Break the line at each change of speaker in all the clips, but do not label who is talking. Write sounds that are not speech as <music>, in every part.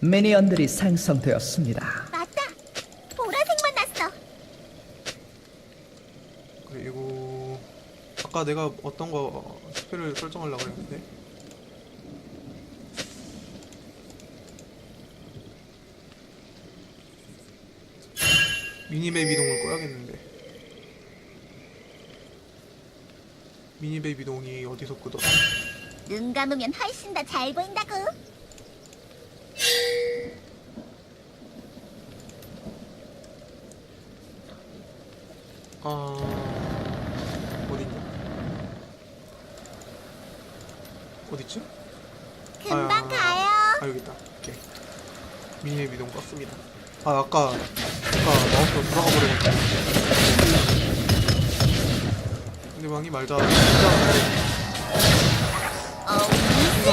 미니언들이 생성되었습니다.
맞다. 보라색만 났어.
그리고 아까 내가 어떤 거 스펠을 설정하려고 했는데 미니맵 이동을 꺼야겠는데 미니맵 이동이 어디서 끄더라
눈 감으면 훨씬 더 잘 보인다고.
아 어딨냐 어딨지?
금방
아,
가요.
아 여기 있다. 오케이. 미니맵 이동 껐습니다. 아 아까 아까 마우스가 돌아가 버려가지고. 상대방이 말자. 진짜
어, 이슬.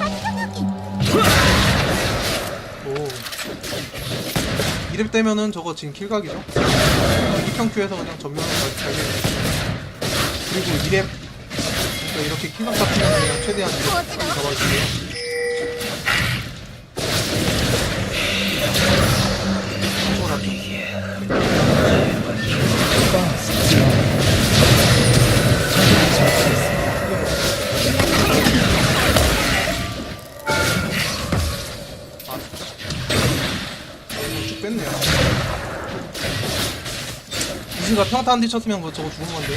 환경하기.
오. 이랩 되면은 저거 지금 킬각이죠? 2평큐에서 그냥 전면으로 가게 그리고 이랩 그러니까 이렇게 킬각 잡히면 그냥 최대한 이랩 잡아주세요. 이즈가 평타 한대 쳤으면 뭐 저거 죽은 건데.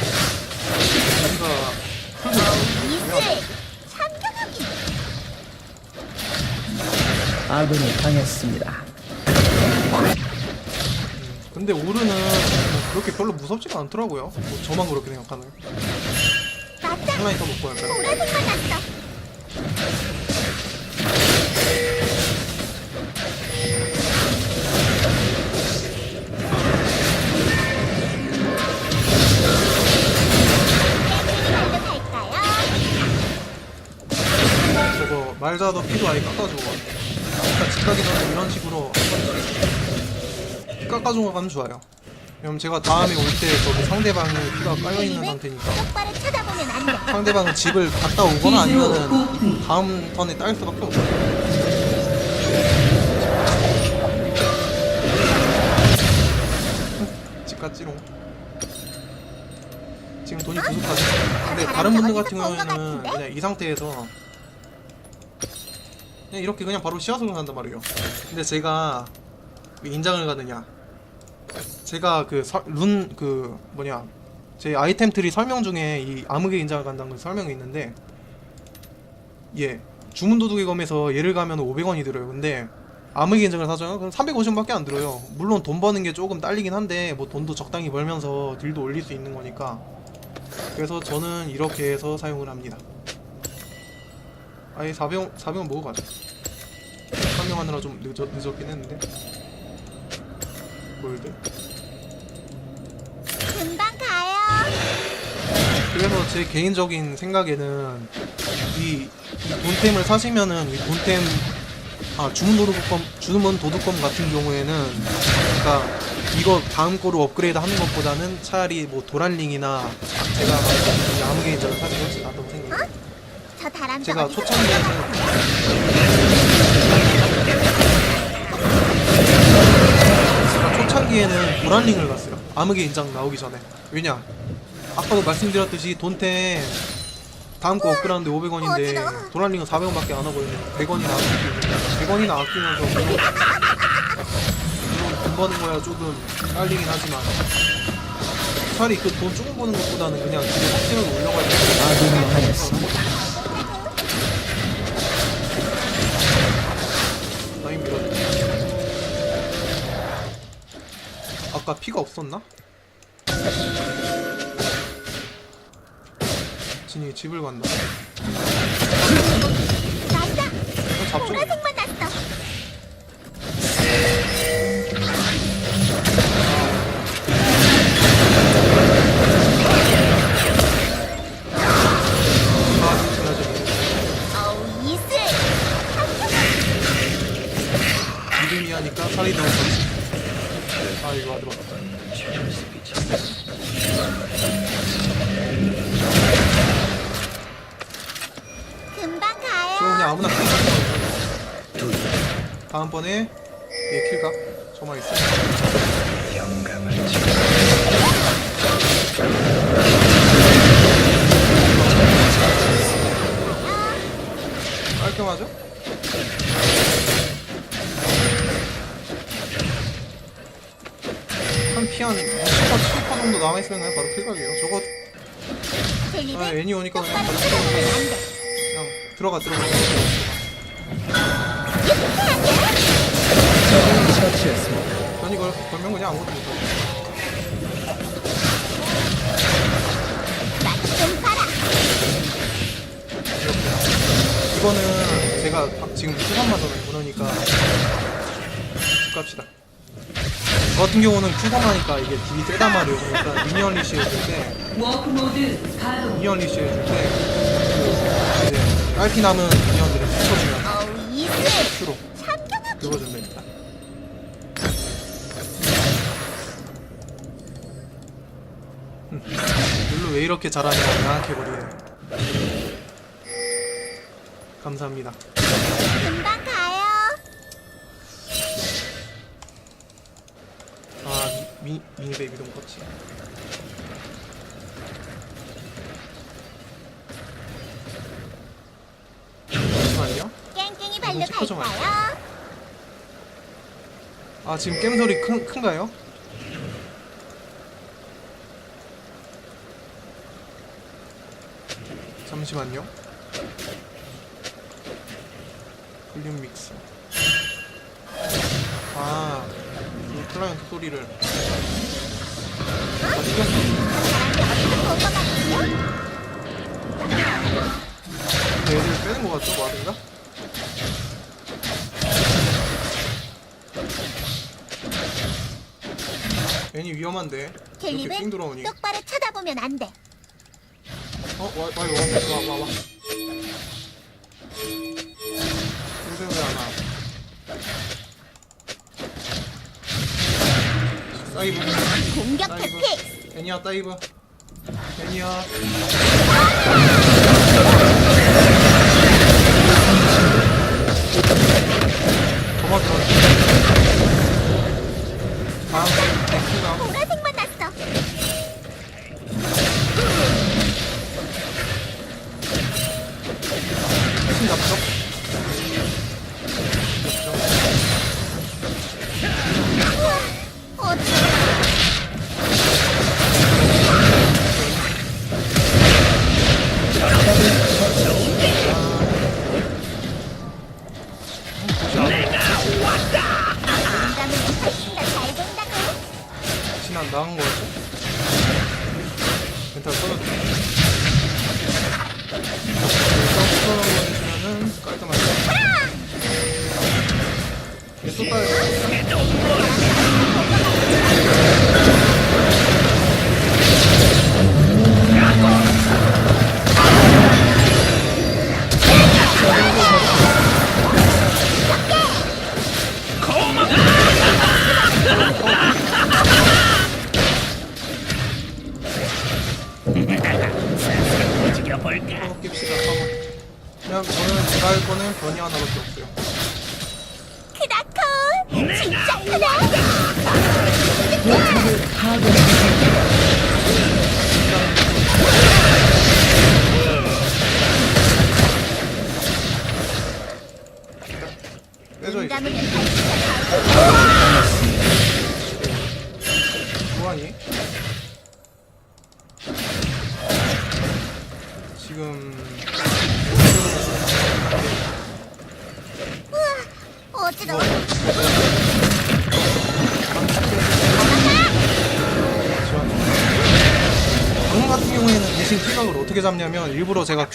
환경하기.
아군이 당했습니다.
근데 오르는 뭐 그렇게 별로 무섭지가 않더라고요 뭐 저만 그렇게 생각하나요?
맞다.
더 먹고 할까요?
보라색만 났어.
말자도 피도 아예 깎아주고 아까 집 가기 전에 이런 식으로 깎아주고 가면 좋아요 왜냐면 제가 다음에 올 때 저기 상대방이 피가 깔려있는 상태니까
똑바로 쳐다보면 안 돼.
상대방은 집을 갔다 오거나 아니면은 다음 턴에 딸 수밖에 없어요. 집 갔지롱. 지금 돈이 부족하죠. 근데 다른 분들 같은 경우에는 그냥 이 상태에서 그냥 이렇게 그냥 바로 씨앗으로 간단 말이에요. 근데 제가 왜 인장을 가느냐? 제가 그룬그 뭐냐. 제 아이템 트리 설명 중에 이 암흑의 인장을 간다는 거 설명이 있는데 예. 주문 도둑의 검에서 얘를 가면 500원이 들어요. 근데 암흑의 인장을 사줘요? 그럼 350원밖에 안 들어요. 물론 돈 버는 게 조금 딸리긴 한데 뭐 돈도 적당히 벌면서 딜도 올릴 수 있는 거니까. 그래서 저는 이렇게 해서 사용을 합니다 아예 400원 400원 먹어 가자 설명하느라 좀 늦었, 늦었긴 했는데 골드
금방 가요.
그래서 제 개인적인 생각에는 이, 이 돈템을 사시면은 이 돈템 아 주문 도둑검 주문 도둑검 같은 경우에는 그러니까 이거 다음 거로 업그레이드 하는 것보다는 차라리 뭐 도란링이나 제가 사시는 게 훨씬 낫다고 생각해요.
저 다람쥐
제가
어디서
초창기에는 제가 초창기에는 도란링을 갔어요. 암흑의 인장 나오기 전에. 왜냐? 아까도 말씀드렸듯이 돈템 다음 거 업그레이드하는데 500원인데
어지러워.
도란링은 400원밖에 안 하거든요. 100원이나 아끼고 100원이나 아끼면서 물론 물론 돈 버는 거야 조금 딸리긴 하지만 차라리 그 돈 조금 버는 것보다는 그냥 지금 확실하게 올려가지고
아군이 당했습니다.
아까 피가 없었나? 진이 집을 간다. 어, 잡죠.
보라색만 났어.
아, 지나죠.
어우 이슬.
이름이 하니까 살이 좋지. 아, 이거 안 들어갔다.
금방
저 그냥
가요.
아무나 다음번에 얘 킬각 저만 있어 깔끔하죠? 한피한 10%, 7% 정도 남아있으면 그냥 바로 킬각이에요 저거 아, 애니 오니까 그냥
바로
킬각. 그냥 들어가 들어가
처치했습니다.
전 이걸 걸면 그냥 아무것도 못하고. 이거는 제가 바- 지금 Q3마잖아요 그러니까 쭉 갑시다 저 같은 경우는 Q3 하니까 이게 딜이 세단 말이에요 그러니까 미니언 리시 해줄 때
워크 모드 가동.
미니언 리시 해줄 때 그, 이제 딸피 남은 미니언들을 붙여주면
어우 이스.
Q로
참견하기.
긁어주면 됩니다 <laughs> 음, 룰루 왜 이렇게 잘하냐 양악해버리네 감사합니다 아
발로
이거 좀
갈까요?
아 지금 게임 소리 큰, 큰가요? 잠시만요. 볼륨 믹스. 아, 이 클라이언트 소리를
같은데?
근데 애들 빼는 거 같죠? 말인가? 괜히 위험한데 이렇게 삥
젤리는
들어오니
똑바로 쳐다보면 안 돼.
어? 와, 와, 와, 와, 와, 와. 사이브.
공격. 대피.
애니야, 사이브. 애니야. super.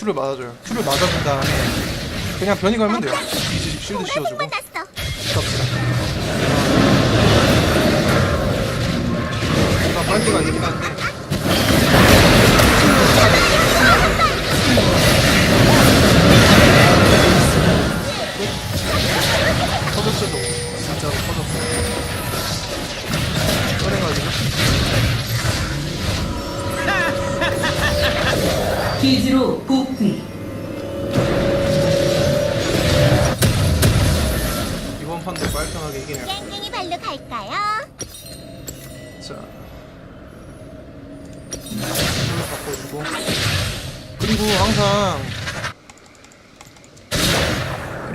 Q를 맞아줘요. Q를 맞아준 다음에 그냥 변이 걸면 돼요. 이지 실드 씌워주고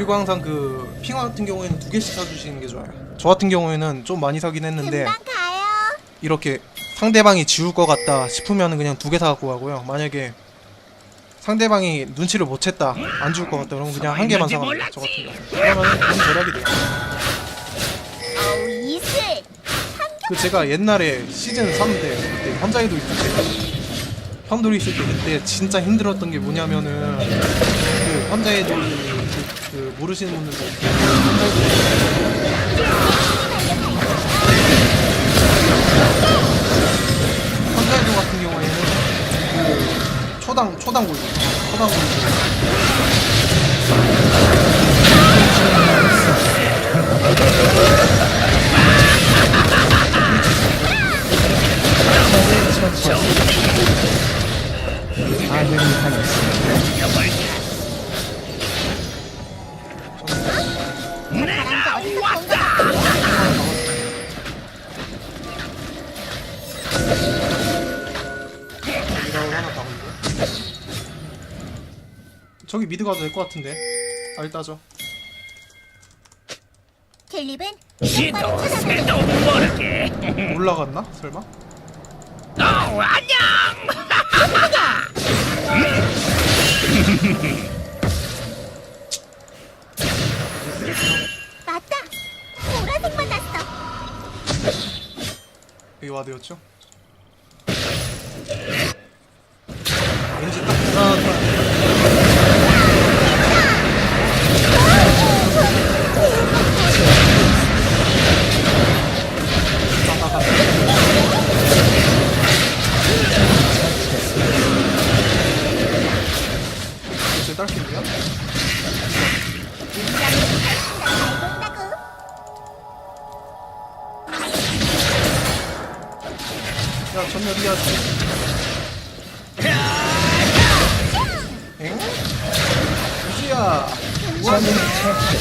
그리고 항상 그 핑화 같은 경우에는 두 개씩 사주시는 게 좋아요. 저 같은 경우에는 좀 많이 사긴 했는데
금방 가요.
이렇게 상대방이 지울 것 같다 싶으면 그냥 두 개 사갖고 가고요. 만약에 상대방이 눈치를 못 챘다 안줄것 같다 그러면 그냥 한 개만 사갑니다. 저 같은 경우. 그러면 돈 절약이 돼요.
어우 이슬.
그 제가 옛날에 시즌 3 때 그때 환자에도 있을 때 현돌이 있을 때 그때 진짜 힘들었던 게 뭐냐면은 그 그, 그 모르시는 분들도 환자에도 같은 경우에는 그 초당 초당 골드 초당 골드
아군이 당했습니다.
저기 미드 가도 될 것 같은데 알 따져
킬립은 똑바로 쳐다보는
올라갔나 설마?
맞다. 보라색만 났어.
여기 와드였죠? 야 전멸 이하지 엥? 유지야
처치.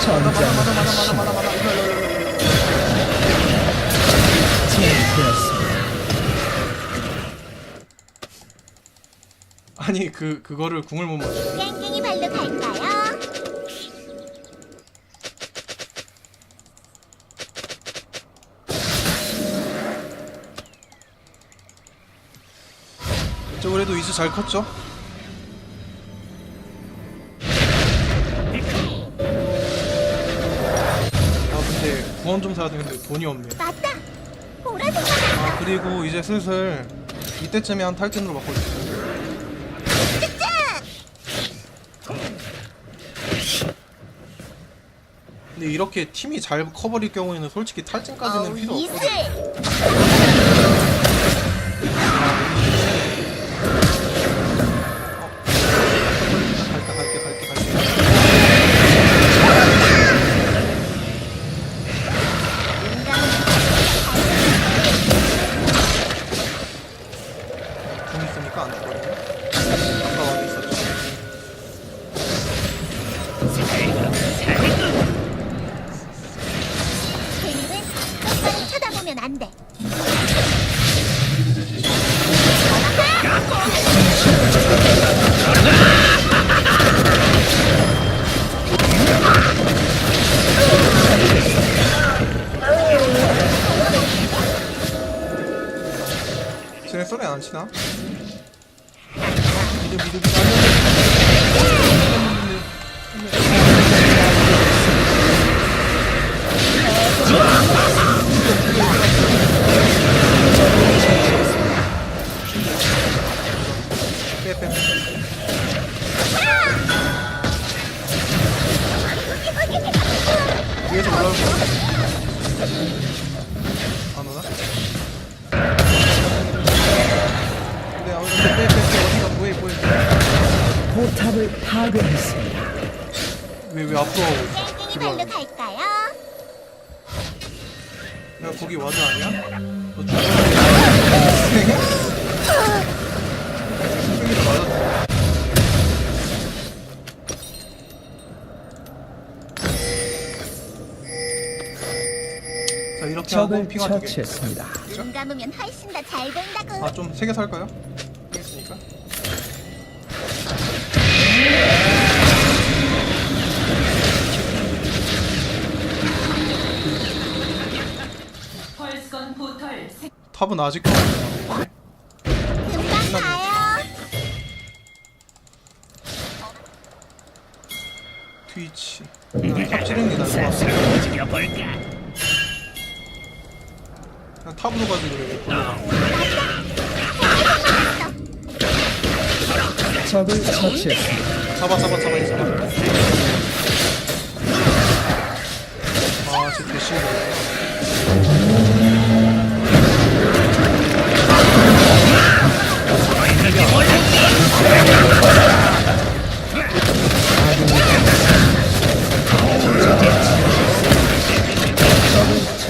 전장 진행되었습니다.
아니 그 그거를 궁을 못 맞춰
깽깽이 발로 갈까요?
잘 컸죠? 아 근데 구원 좀 사야 되는데 돈이 없네
맞다. 보라색만 났어.
아 그리고 이제 슬슬 이때쯤에 한 탈진으로 바꿔주세요 근데 이렇게 팀이 잘 커버릴 경우에는 솔직히 탈진까지는 필요. 없거든 돈 있으니까 안 죽거든요 아까 와도 있었죠
킬립은 똑바로 쳐다보면 안 돼.
쟤네 쏘리 안 치나? 미드기 자 이렇게 하고
적을
핑화 두개
처치했습니다.
눈 감으면 훨씬 더 잘 보인다고.
아좀 세게 살까요? 했으니까
펄스건 포털 세
탑은 아직
처치했습니다.
잡아 잡아 잡아 잡아. 아쟤 대신이네
적을 처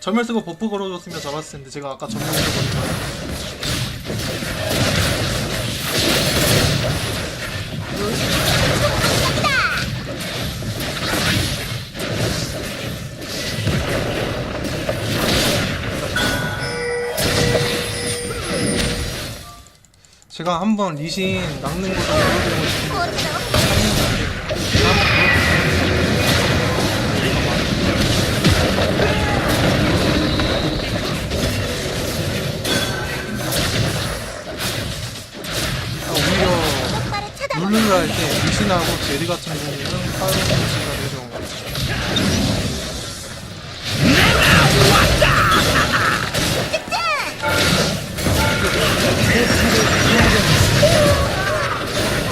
전멸 쓰고 버프 걸어줬으면 잡았을 텐데 제가 아까 전멸 쓰고 제가 한번 리신 낚는 거좀 보여드리고 싶은데 룰루를 할때 리신하고 제리 같은 경우는 파이어 경우가 있어요.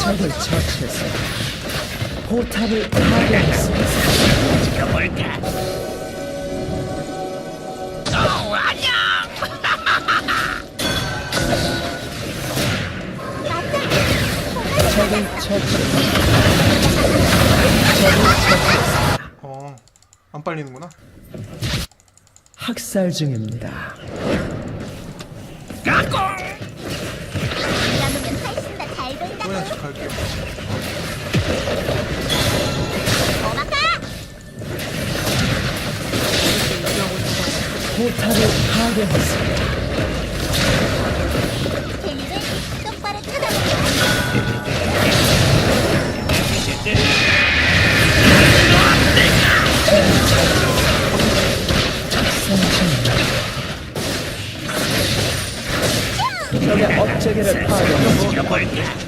적을 처치했습니다. 포탑을 파괴했습니다. 처치 적을 처치했습니다.
어, 안 빨리는구나.
학살 중입니다.
훨씬 더잘
갈게요.
고마까.
포탑을 파괴했습니다. 파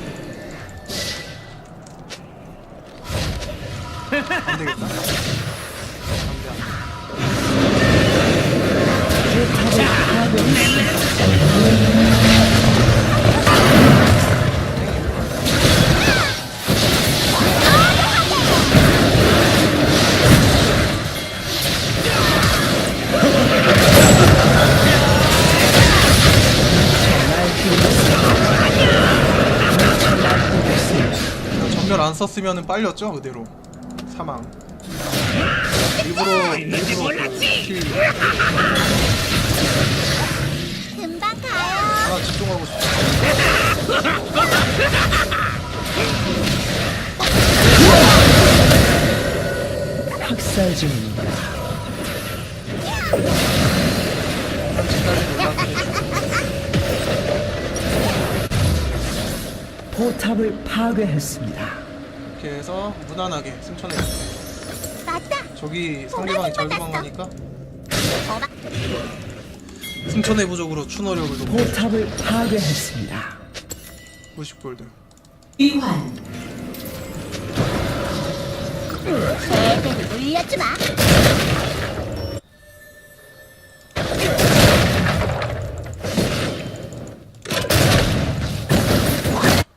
안 썼으면은 빨렸죠 그대로 사망. 일부러 일부러 그킬
금방 가요.
하나 집중하고 싶어.
학살 중입니다.
한치까지 올라가게.
포탑을 파괴했습니다.
이렇게 해서 무난하게 승천해.
맞다.
저기 상대방이 잘 도망가니까
고마.
승천의 부족으로 추노력을 높여
포탑을 파괴했습니다.
90골드.
이환
제대로 물려주마.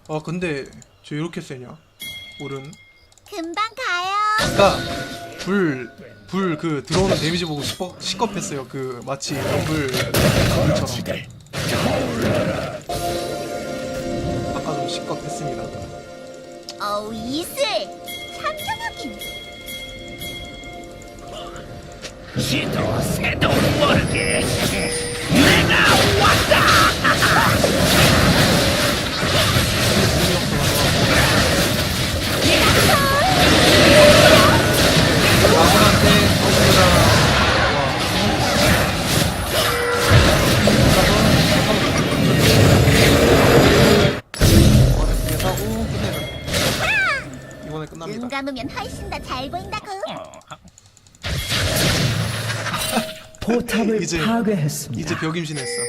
아 근데 저 이렇게 세냐? 오른.
금방 가요.
아까 불불 그 들어오는 데미지 보고 시퍼, 시겁했어요. 그 마치 럼블 불처럼. 아까 좀 시겁했습니다.
어우 이슬. 참견하긴.
시도 새도 모르게 내가 왔다
감으면 훨씬 더 잘 보인다고. <laughs>
포탑을
이제-
파괴했습니다.
이제 벽 임신했어.